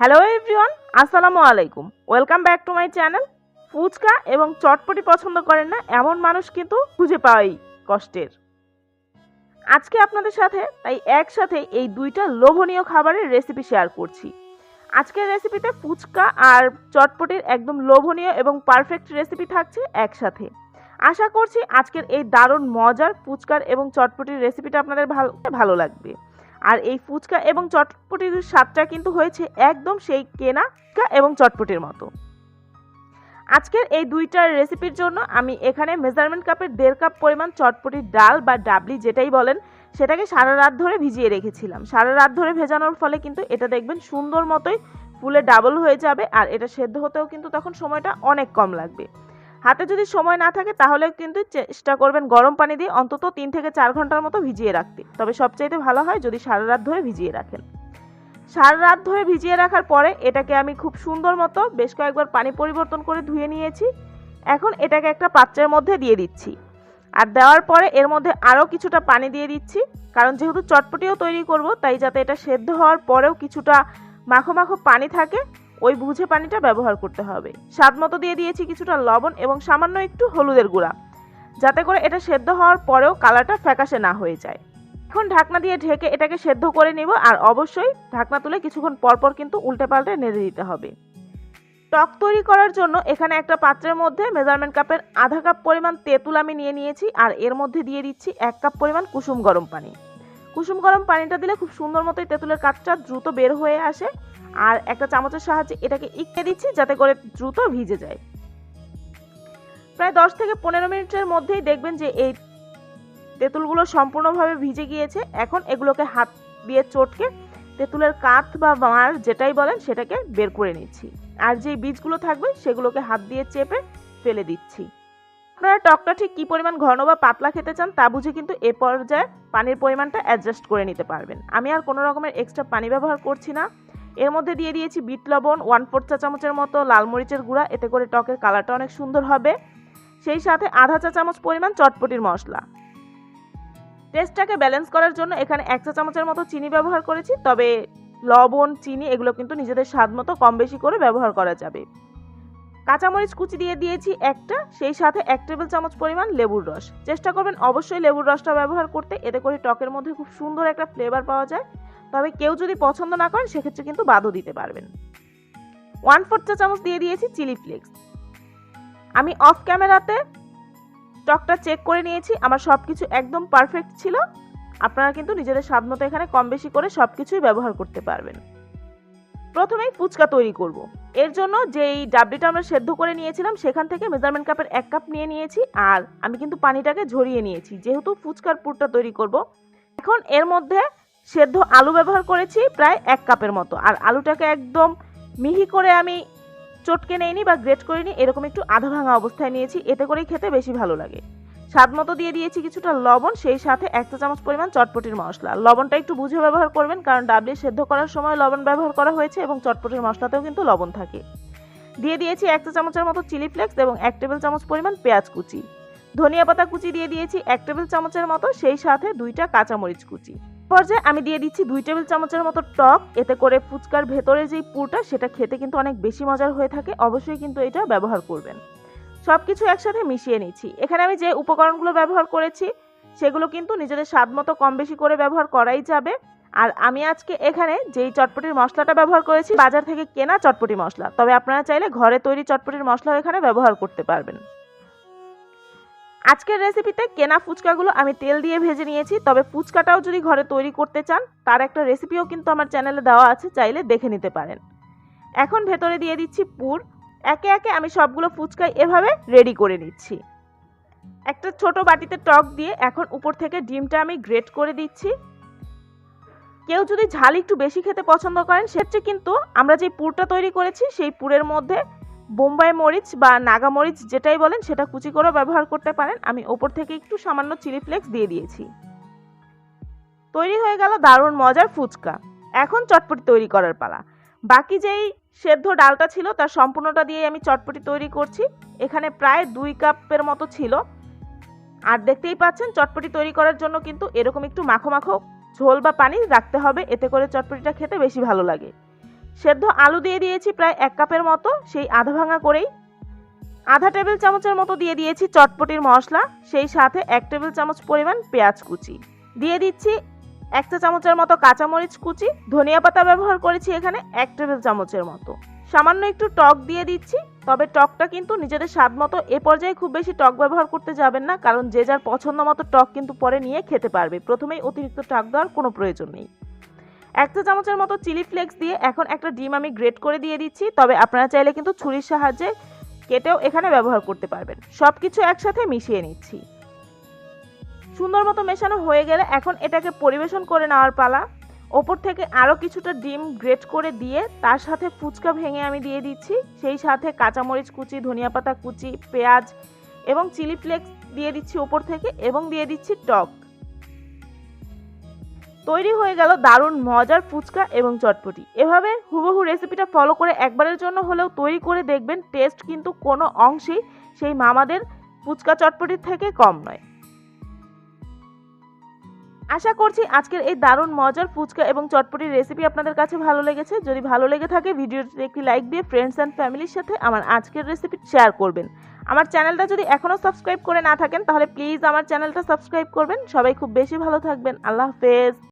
Hello everyone আসসালামু আলাইকুম। Welcome back to my channel fuchka এবং চটপটি পছন্দ করেন না এমন মানুষ কিন্তু খুঁজে পাওয়াই কষ্টের। আজকে আপনাদের সাথে, তাই একসাথে এই দুইটা লোভনীয় খাবারের রেসিপি শেয়ার করছি। আজকের রেসিপিতে ফুচকা আর চটপটির একদম লোভনীয় এবং পারফেক্ট রেসিপি থাকছে একসাথে। আশা করছি আজকের এই দারুণ মজার ফুচকার এবং চটপটির রেসিপিটা আপনাদের ভালো ভালো লাগবে। আর এই ফুচকা এবং চটপটির স্বাদটা কিন্তু হয়েছে একদম সেই কেনা এবং চটপটির মতো। আজকের এই দুইটার রেসিপির জন্য আমি এখানে মেজারমেন্ট কাপের দেড় কাপ পরিমাণ চটপটির ডাল বা ডাবলি যেটাই বলেন, সেটাকে সারা রাত ধরে ভিজিয়ে রেখেছিলাম। সারা রাত ধরে ভেজানোর ফলে কিন্তু এটা দেখবেন সুন্দর মতোই ফুলে ডাবল হয়ে যাবে আর এটা সেদ্ধ হতেও কিন্তু তখন সময়টা অনেক কম লাগবে। হাতে যদি সময় না থাকে তাহলেও কিন্তু চেষ্টা করবেন গরম পানি দিয়ে অন্তত তিন থেকে চার ঘণ্টার মতো ভিজিয়ে রাখতে। তবে সবচাইতে ভালো হয় যদি সারা রাত ধরে ভিজিয়ে রাখেন। সারা রাত ধরে ভিজিয়ে রাখার পরে এটাকে আমি খুব সুন্দর মতো বেশ কয়েকবার পানি পরিবর্তন করে ধুয়ে নিয়েছি। এখন এটাকে একটা পাত্রের মধ্যে দিয়ে দিচ্ছি। আর দেওয়ার পরে এর মধ্যে আরও কিছুটা পানি দিয়ে দিচ্ছি। কারণ যেহেতু চটপটিও তৈরি করব, তাই যাতে এটা সেদ্ধ হওয়ার পরেও কিছুটা মাখো মাখো পানি থাকে ওই বুঝে পানিটা ব্যবহার করতে হবে। স্বাদ মতো দিয়ে দিয়েছি কিছুটা লবণ এবং সামান্য একটু হলুদের গুঁড়া। যাতে করে এটা সেদ্ধ হওয়ার পরেও কালারটা ফ্যাকাশে না হয়ে যায়। এখন ঢাকনা দিয়ে ঢেকে এটাকে সেদ্ধ করে নিব আর অবশ্যই ঢাকনা তুলে কিছুক্ষণ পরপর কিন্তু উল্টে পাল্টে নেড়ে দিতে হবে। টক তৈরি করার জন্য এখানে একটা পাত্রের মধ্যে মেজারমেন্ট কাপের আধা কাপ পরিমাণ তেঁতুল আমি নিয়ে নিয়েছি আর এর মধ্যে দিয়ে দিচ্ছি এক কাপ পরিমাণ কুসুম গরম পানি। কুসুম গরম পানিটা দিলে খুব সুন্দর মতোই তেঁতুলের কাঠটা দ্রুত বের হয়ে আসে। আর একটা চামচের সাহায্যে এটাকে ইকে দিচ্ছি যাতে করে দ্রুত ভিজে যায়। প্রায় দশ থেকে পনেরো মিনিটের মধ্যেই দেখবেন যে এই তেঁতুলগুলো সম্পূর্ণভাবে ভিজে গিয়েছে। এখন এগুলোকে হাত দিয়ে চটকে তেঁতুলের কাঁথ বা মার যেটাই বলেন সেটাকে বের করে নিচ্ছি। আর যেই বীজগুলো থাকবে সেগুলোকে হাত দিয়ে চেপে ফেলে দিচ্ছি। আপনারা টকটা ঠিক কী পরিমাণ ঘন বা পাতলা খেতে চান তা বুঝে কিন্তু এ পর্যায়ে পানির পরিমাণটা অ্যাডজাস্ট করে নিতে পারবেন। আমি আর কোনো রকমের এক্সট্রা পানি ব্যবহার করছি না। এর মধ্যে দিয়ে দিয়েছি বিট লবণ ওয়ান ফোর চা চামচের মতো লাল মরিচের গুঁড়া, এতে করে টকের কালারটা অনেক সুন্দর হবে। সেই সাথে আধা চা চামচ পরিমাণ চটপটির মশলা। টেস্টটাকে ব্যালেন্স করার জন্য এখানে এক চা চামচের মতো চিনি ব্যবহার করেছি, তবে লবণ, চিনি এগুলো কিন্তু নিজেদের স্বাদ মতো কম বেশি করে ব্যবহার করা যাবে। কাঁচামরিচ কুচি দিয়ে দিয়েছি একটা, সেই সাথে এক টেবিল চামচ পরিমাণ লেবুর রস। চেষ্টা করবেন অবশ্যই লেবুর রসটা ব্যবহার করতে, এতে করে টকের মধ্যে খুব সুন্দর একটা ফ্লেভার পাওয়া যায়। তবে কেউ যদি পছন্দ না করেন, সেক্ষেত্রে কিন্তু বাদও দিতে পারবেন। ওয়ান ফোর চা চামচ দিয়ে দিয়েছি চিলি ফ্লেক্স। আমি অফ ক্যামেরাতে টকটা চেক করে নিয়েছি, আমার সব কিছু একদম পারফেক্ট ছিল। আপনারা কিন্তু নিজেদের স্বাদ মতো এখানে কম বেশি করে সব কিছুই ব্যবহার করতে পারবেন। প্রথমেই ফুচকা তৈরি করব। এর জন্য যেই ডাবলিটা আমরা সেদ্ধ করে নিয়েছিলাম, সেখান থেকে মেজারমেন্ট কাপের এক কাপ নিয়ে নিয়েছি আর আমি কিন্তু পানিটাকে ঝরিয়ে নিয়েছি, যেহেতু ফুচকার পুরটা তৈরি করব। এখন এর মধ্যে সেদ্ধ আলু ব্যবহার করেছি প্রায় এক কাপের মতো আর আলুটাকে একদম মিহি করে আমি চটকে নেইনি বা গ্রেট করিনি, এরকম একটু আধা ভাঙা অবস্থায় নিয়েছি, এতে করেই খেতে বেশি ভালো লাগে স্বাদ মতো দিয়ে দিয়েছি কিছুটা লবণ, সেই সাথে এক চা চামচ পরিমাণ চটপটির মশলা। লবণটা একটু বুঝে ব্যবহার করবেন, কারণ ডাবলি সেদ্ধ করার সময় লবণ ব্যবহার করা হয়েছে এবং চটপটির মশলাতেও কিন্তু লবণ থাকে। দিয়ে দিয়েছি এক চা চামচের মতো চিলি ফ্লেক্স এবং এক টেবিল চামচ পরিমাণ পেঁয়াজ কুচি। ধনিয়া পাতা কুচি দিয়ে দিয়েছি এক টেবিল চামচের মতো, সেই সাথে দুইটা কাঁচামরিচ কুচি। পর্যায়ে আমি দিয়ে দিচ্ছি দুই টেবিল চামচের মতো টক, এতে করে ফুচকার ভেতরে যেই পুরটা, সেটা খেতে কিন্তু অনেক বেশি মজার হয়ে থাকে, অবশ্যই কিন্তু এটা ব্যবহার করবেন। সব কিছু একসাথে মিশিয়ে নিচ্ছি। এখানে আমি যে উপকরণগুলো ব্যবহার করেছি, সেগুলো কিন্তু নিজেদের স্বাদ মতো কম বেশি করে ব্যবহার করাই যাবে। আর আমি আজকে এখানে যেই চটপটির মশলাটা ব্যবহার করেছি, বাজার থেকে কেনা চটপটি মশলা। তবে আপনারা চাইলে ঘরে তৈরি চটপটির মশলাও এখানে ব্যবহার করতে পারবেন। আজকের রেসিপিতে কেনা ফুচকাগুলো আমি তেল দিয়ে ভেজে নিয়েছি। তবে ফুচকাটাও যদি ঘরে তৈরি করতে চান, তার একটা রেসিপিও কিন্তু আমার চ্যানেলে দেওয়া আছে, চাইলে দেখে নিতে পারেন। এখন ভেতরে দিয়ে দিচ্ছি পুর। একে একে আমি সবগুলো ফুচকাই এভাবে রেডি করে নিচ্ছি। একটা ছোট বাটিতে টক দিয়ে এখন উপর থেকে ডিমটা আমি গ্রেট করে দিচ্ছি। কেউ যদি ঝাল একটু বেশি খেতে পছন্দ করেন সেক্ষেত্রে কিন্তু আমরা যে পুরটা তৈরি করেছি, সেই পুরের মধ্যে বোম্বাই মরিচ বা নাগা মরিচ যেটাই বলেন, সেটা কুচি করেও ব্যবহার করতে পারেন। আমি ওপর থেকে একটু সামান্য চিলি ফ্লেক্স দিয়ে দিয়েছি। তৈরি হয়ে গেল দারুণ মজার ফুচকা। এখন চটপটি তৈরি করার পালা। বাকি যেই সেদ্ধ ডালটা ছিল তার সম্পূর্ণটা দিয়ে আমি চটপটি তৈরি করছি। এখানে প্রায় দুই কাপের মতো ছিল। আর দেখতেই পাচ্ছেন, চটপটি তৈরি করার জন্য কিন্তু এরকম একটু মাখো মাখো ঝোল বা পানি রাখতে হবে, এতে করে চটপটিটা খেতে বেশি ভালো লাগে। সেদ্ধ আলু দিয়ে দিয়েছি প্রায় এক কাপের মতো, সেই আধা ভাঙা করেই। আধা টেবিল চামচের মতো দিয়ে দিয়েছি চটপটির মশলা, সেই সাথে এক টেবিল চামচ পরিমাণ পেঁয়াজ কুচি। দিয়ে দিচ্ছি এক চা চামচের মতো কাঁচামরিচ কুচি, ধনিয়া পাতা ব্যবহার করেছি এখানে এক টেবিল চামচের মতো। সামান্য একটু টক দিয়ে দিচ্ছি, তবে টকটা কিন্তু নিজেদের স্বাদ মতো এ পর্যায়ে খুব বেশি টক ব্যবহার করতে যাবেন না, কারণ যে যার পছন্দ মতো টক কিন্তু পরে নিয়ে খেতে পারবে। প্রথমেই অতিরিক্ত টক দেওয়ার কোনো প্রয়োজন নেই। এক চা চামচের মতো চিলি ফ্লেক্স দিয়ে এখন একটা ডিম আমি গ্রেট করে দিয়ে দিচ্ছি, তবে আপনারা চাইলে কিন্তু ছুরির সাহায্যে কেটেও এখানে ব্যবহার করতে পারবেন। সব কিছু একসাথে মিশিয়ে নিচ্ছি। সুন্দর মতো মেশানো হয়ে গেলে এখন এটাকে পরিবেশন করে নেওয়ার পালা। ওপর থেকে আরও কিছুটা ডিম গ্রেট করে দিয়ে তার সাথে ফুচকা ভেঙে আমি দিয়ে দিচ্ছি। সেই সাথে কাঁচামরিচ কুচি, ধনিয়া পাতা কুচি, পেঁয়াজ এবং চিলি ফ্লেক্স দিয়ে দিচ্ছি ওপর থেকে এবং দিয়ে দিচ্ছি টক। তৈরি হয়ে গেল দারুণ মজার ফুচকা এবং চটপটি। এভাবে হুবহু রেসিপিটা ফলো করে একবারের জন্য হলেও তৈরি করে দেখবেন টেস্ট কিন্তু কোনো অংশেই সেই মামাদের ফুচকা চটপটির থেকে কম নয়। আশা করছি আজকের এই দারুণ মজার ফুচকা এবং চটপটির রেসিপি আপনাদের কাছে ভালো লেগেছে। যদি ভালো লেগে থাকে ভিডিওটি একটি লাইক দিয়ে ফ্রেন্ডস অ্যান্ড ফ্যামিলির সাথে আমার আজকের রেসিপি শেয়ার করবেন। আমার চ্যানেলটা যদি এখনও সাবস্ক্রাইব করে না থাকেন, তাহলে প্লিজ আমার চ্যানেলটা সাবস্ক্রাইব করবেন। সবাই খুব বেশি ভালো থাকবেন। আল্লাহ হাফেজ।